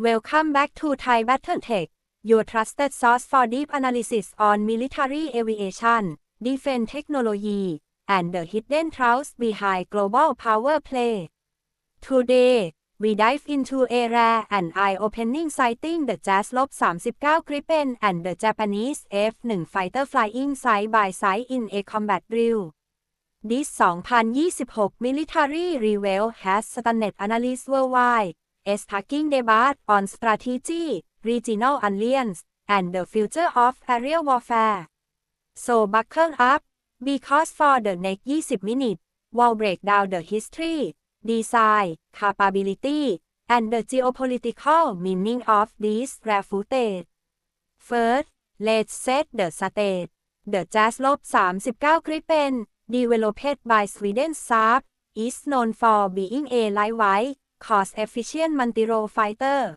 Welcome back to Thai Battletech, your trusted source for deep analysis on military aviation, defense technology, and the hidden truths behind global power play. Today, we dive into a rare and eye-opening sighting the Jazz Lob 39 Gripen and the Japanese F-1 fighter flying side by side in a combat drill. This 2026 military reveal has stunned analysts worldwide, sparking debate on strategy, regional alliance, and the future of aerial warfare. So buckle up, because for the next 20 minutes, we'll break down the history, design, capability, and the geopolitical meaning of this rare footage. First, let's set the stage. The Jazz Lob 39 Gripen, developed by Sweden Saab, is known for being a lightweight, cost-efficient multi-role fighter.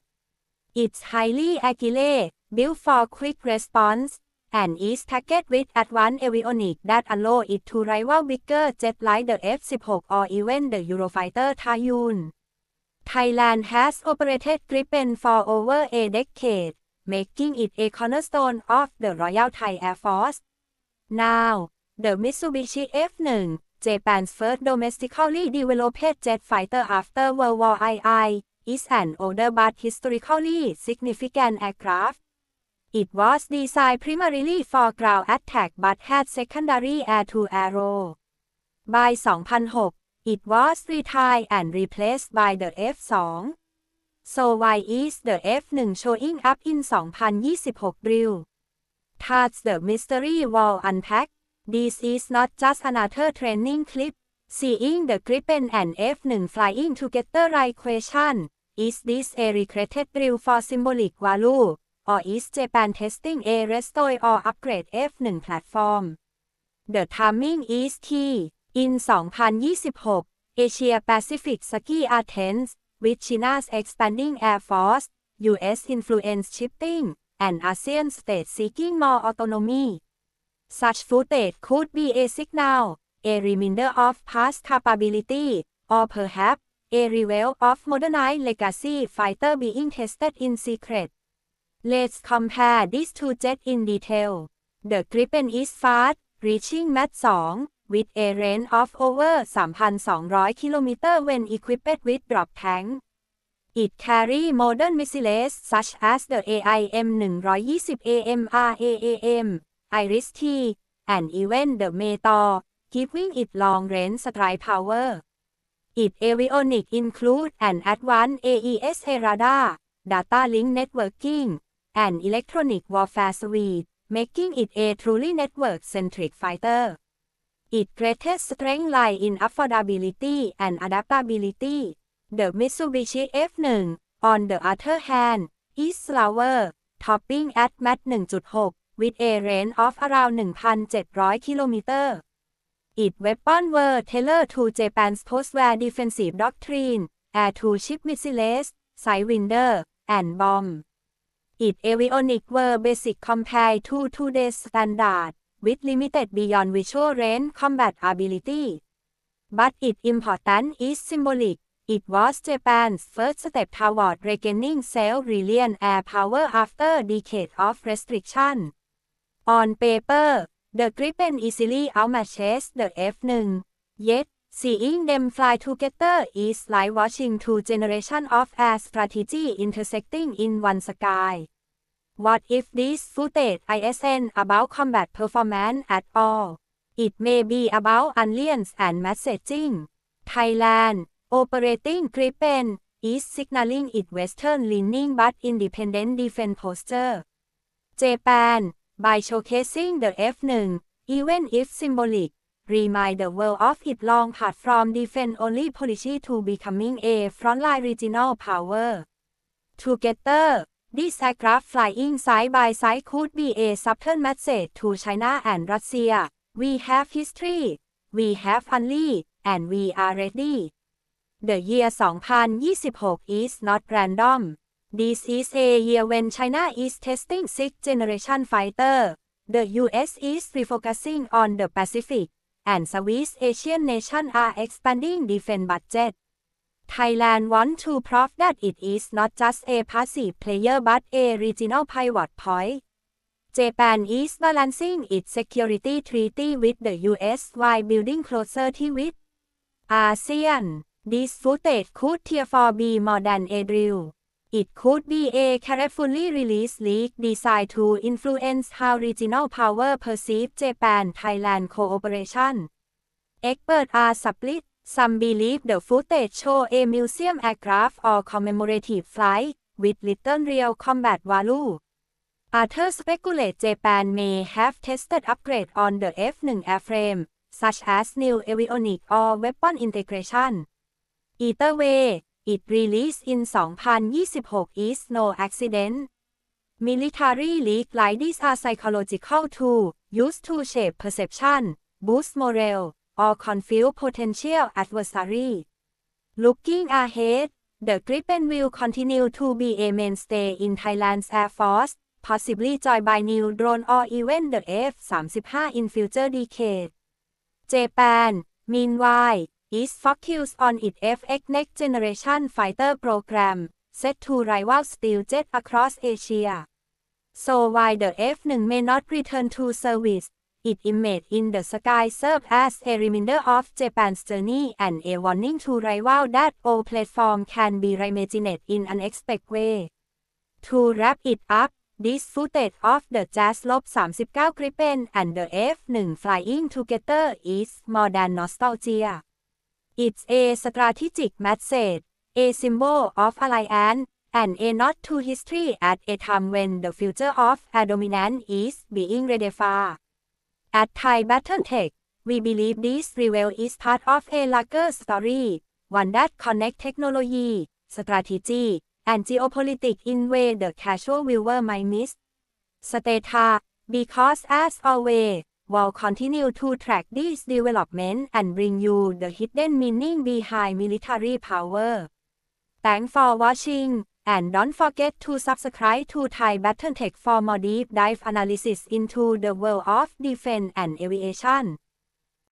It's highly agile, built for quick response, and is packaged with advanced avionics that allow it to rival bigger jets like the F-16 or even the Eurofighter Typhoon. Thailand has operated Gripen for over a decade, making it a cornerstone of the Royal Thai Air Force. Now, the Mitsubishi F-1, Japan's first domestically developed jet fighter after World War II, is an older but historically significant aircraft. It was designed primarily for ground attack but had secondary air-to-air role. By 2006, it was retired and replaced by the F-2. So why is the F-1 showing up in 2026 drill? That's the mystery wall unpacked. This is not just another training clip. Seeing the Gripen and F-1 flying together right question. Is this a recreated drill for symbolic value? or is Japan testing a restore or upgrade F1 platform? The timing is key. In 2026, Asia Pacific Ski Athens, with China's expanding air force, US influence shifting, and ASEAN states seeking more autonomy. Such footage could be a signal, a reminder of past capability, or perhaps a reveal of modernized legacy fighter being tested in secret. Let's compare these two jets in detail. The Gripen is fast, reaching Mach 2, with a range of over 3,200 km when equipped with drop tank. It carries modern missiles such as the AIM-120 AMRAAM, IRIS-T, and even the Meteor, giving it long-range strike power. Its avionics include an advanced AESA radar, data link networking, and electronic warfare suite, making it a truly network-centric fighter. Its greatest strength lies in affordability and adaptability. The Mitsubishi F1, on the other hand, is slower, topping at Mach 1.6 with a range of around 1,700 km. Its weapons were tailored to Japan's post-war defensive doctrine, air-to-ship missiles, sidewinder, and bomb. Its avionics were basic compared to today's standard, with limited beyond visual range combat ability. But its importance is symbolic. It was Japan's first step toward regaining self-reliant air power after decades of restriction. On paper, the Gripen easily outmatches the F-1. Yet, seeing them fly together is like watching two generations of air strategy intersecting in one sky. What if this footage isn't about combat performance at all? It may be about alliance and messaging. Thailand, operating Gripen, is signaling its Western-leaning but independent defense posture. Japan, by showcasing the F1, even if symbolic, remind the world of its long path from defense-only policy to becoming a frontline regional power. Together, this aircraft flying side by side could be a subtle message to China and Russia. We have history, we have only, and we are ready. The year 2026 is not random. This is a year when China is testing sixth generation fighter. The US is refocusing on the Pacific, and Southeast Asian nations are expanding defense budget. Thailand wants to prove that it is not just a passive player but a regional pivot point. Japan is balancing its security treaty with the US while building closer ties with ASEAN. This footage could therefore be more than a drill. It could be a carefully released leak designed to influence how regional power perceive Japan-Thailand cooperation. Experts are split. Some believe the footage show a museum aircraft or commemorative flight with little real combat value. Others speculate Japan may have tested upgrade on the F-1 airframe, such as new avionic or weapon integration. Either way, it released in 2026 is no accident. Military leak like these are psychological tools used to shape perception, boost morale, or confuse potential adversary. Looking ahead, the Gripen will continue to be a mainstay in Thailand's Air Force, possibly joined by new drone or even the F-35 in future decades. Japan, meanwhile, is focused on its FX next generation fighter program, set to rival Steeljet across Asia. So while the F-1 may not return to service, its image in the sky serves as a reminder of Japan's journey and a warning to rival that all platforms can be reimagined in an unexpected way. To wrap it up, this footage of the Jazz Lob 39 Gripen and the F1 flying together is more than nostalgia. It's a strategic message, a symbol of alliance, and a nod to history at a time when the future of air dominance is being redefined. At Thai Battletech, we believe this reveal is part of a larger story, one that connects technology, strategy, and geopolitics in way the casual viewer might miss. Stay tuned, because as always, we'll continue to track this development and bring you the hidden meaning behind military power. Thanks for watching. And don't forget to subscribe to Thai Battletech for more deep dive analysis into the world of defense and aviation.